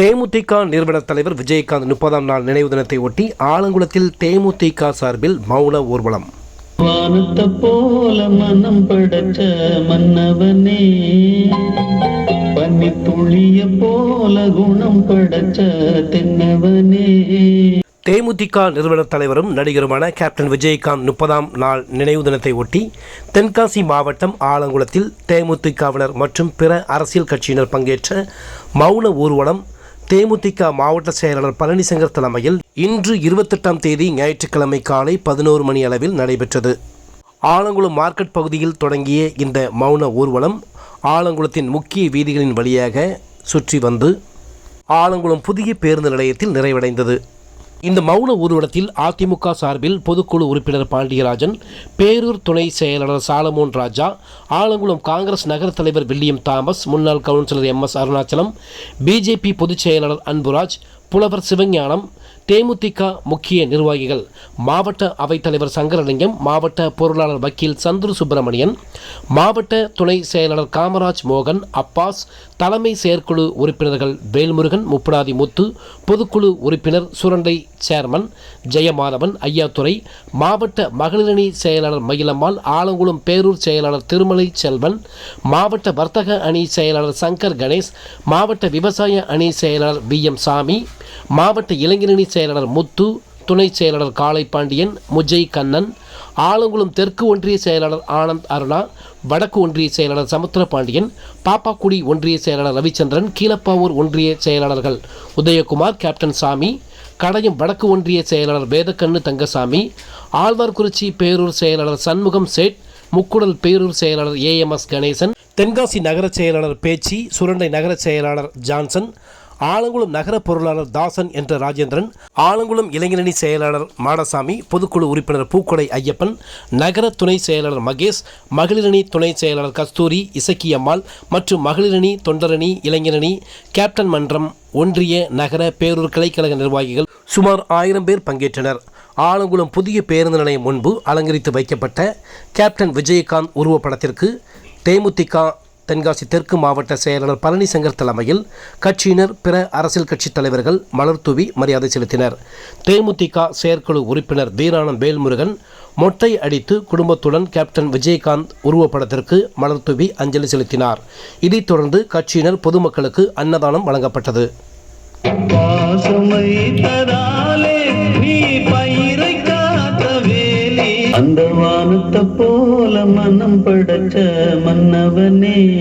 தேமுதிக நிறுவன தலைவர் விஜயகாந்த் முப்பதாம் நாள் நினைவு தினத்தை ஒட்டி ஆலங்குளத்தில் தேமுதிக சார்பில் மௌன ஊர்வலம். வானத்தை போல மனம் படைச்ச மன்னவனே பன்னி துளிய போல குணம் படைச்ச தென்னவனே. தேமுதிக நிறுவன தலைவரும் நடிகருமான கேப்டன் விஜயகாந்த் முப்பதாம் நாள் நினைவு தினத்தை ஒட்டி தென்காசி மாவட்டம் ஆலங்குளத்தில் தேமுதிகவினர் மற்றும் பிற அரசியல் கட்சியினர் பங்கேற்ற மௌன ஊர்வலம் தேமுதிக மாவட்ட செயலாளர் பழனிசங்கர் தலைமையில் இன்று இருபத்தெட்டாம் தேதி ஞாயிற்றுக்கிழமை காலை பதினோரு மணி அளவில் நடைபெற்றது. ஆலங்குளம் மார்க்கெட் பகுதியில் தொடங்கிய இந்த மௌன ஊர்வலம் ஆலங்குளத்தின் முக்கிய வீதிகளின் வழியாக சுற்றி வந்து ஆலங்குளம் புதிய பேருந்து நிலையத்தில் நிறைவடைந்தது. இந்த மௌன ஊர்வலத்தில் அதிமுக சார்பில் பொதுக்குழு உறுப்பினர் பாண்டியராஜன் பேரூர் துணை செயலாளர் சாலமோன் ராஜா ஆலங்குளம் காங்கிரஸ் நகர தலைவர் வில்லியம் தாமஸ் முன்னாள் councillor M S Arunachalam BJP பொதுச் செயலாளர் அன்புராஜ் புலவர் சிவஞானம் தேமுதிக முக்கிய நிர்வாகிகள் மாவட்ட அவைத்தலைவர் சங்கரலிங்கம் மாவட்ட பொருளாளர் வக்கீல் சந்துரு சுப்பிரமணியன் மாவட்ட துணை செயலாளர் காமராஜ் மோகன் அப்பாஸ் தலைமை செயற்குழு உறுப்பினர்கள் வேல்முருகன் முப்படாதி முத்து பொதுக்குழு உறுப்பினர் சுரண்டை சேர்மன் ஜெயமாதவன் ஐயாத்துறை மாவட்ட மகளிரணி செயலாளர் மயிலம்மாள் ஆலங்குளம் பேரூர் செயலாளர் திருமலை செல்வன் மாவட்ட வர்த்தக அணி செயலாளர் சங்கர் கணேஷ் மாவட்ட விவசாய அணி செயலாளர் வி எம் சாமி மாவட்ட இளைஞரணி செயலாளர் முத்து துணை செயலாளர் காளை பாண்டியன் முஜை கண்ணன் ஆலங்குளம் தெற்கு ஒன்றிய செயலாளர் ஆனந்த் அருணா வடக்கு ஒன்றிய செயலாளர் சமுத்திர பாண்டியன் பாப்பாக்குடி ஒன்றிய செயலாளர் ரவிச்சந்திரன் கீழப்பாவூர் ஒன்றிய செயலாளர்கள் உதயகுமார் கேப்டன் சாமி கடையம் வடக்கு ஒன்றிய செயலாளர் வேதக்கண்ணு தங்கசாமி ஆழ்வார்குறிச்சி பேரூர் செயலாளர் சண்முகம் சேட் முக்குடல் பேரூர் செயலாளர் ஏஎம்எஸ் கணேசன் தென்காசி நகர செயலாளர் பேச்சி சுரண்டை நகர செயலாளர் ஜான்சன் ஆலங்குளம் நகர பொருளாளர் தாசன் என்ற ராஜேந்திரன் ஆலங்குளம் இளைஞரணி செயலாளர் மாடசாமி பொதுக்குழு உறுப்பினர் பூக்கொடை ஐயப்பன் நகர துணை செயலாளர் மகேஷ் மகளிரணி துணை செயலாளர் கஸ்தூரி இசக்கியம்மாள் மற்றும் மகளிரணி தொண்டரணி இளைஞரணி கேப்டன் மன்றம் ஒன்றிய நகர பேரூர் கலைக்கழக நிர்வாகிகள் சுமார் ஆயிரம் பேர் பங்கேற்றனர். ஆலங்குளம் புதிய பேருந்து நிலையம் முன்பு அலங்கரித்து வைக்கப்பட்ட கேப்டன் விஜயகாந்த் உருவப்படத்திற்கு தேமுதிக தென்காசி தெற்கு மாவட்ட செயலாளர் பழனிசங்கர் தலைமையில் கட்சியினர் பிற அரசியல் கட்சித் தலைவர்கள் மலர்தூவி மரியாதை செலுத்தினர். தேமுதிக செயற்குழு உறுப்பினர் வீராணம் வேல்முருகன் மொட்டை அடித்து குடும்பத்துடன் கேப்டன் விஜயகாந்த் உருவப்படத்திற்கு மலர்தூவி அஞ்சலி செலுத்தினார். இதைத் தொடர்ந்து கட்சியினர் பொதுமக்களுக்கு அன்னதானம் வழங்கப்பட்டது. அந்த வானத்தை போல மனம் படைச்ச மன்னவனே.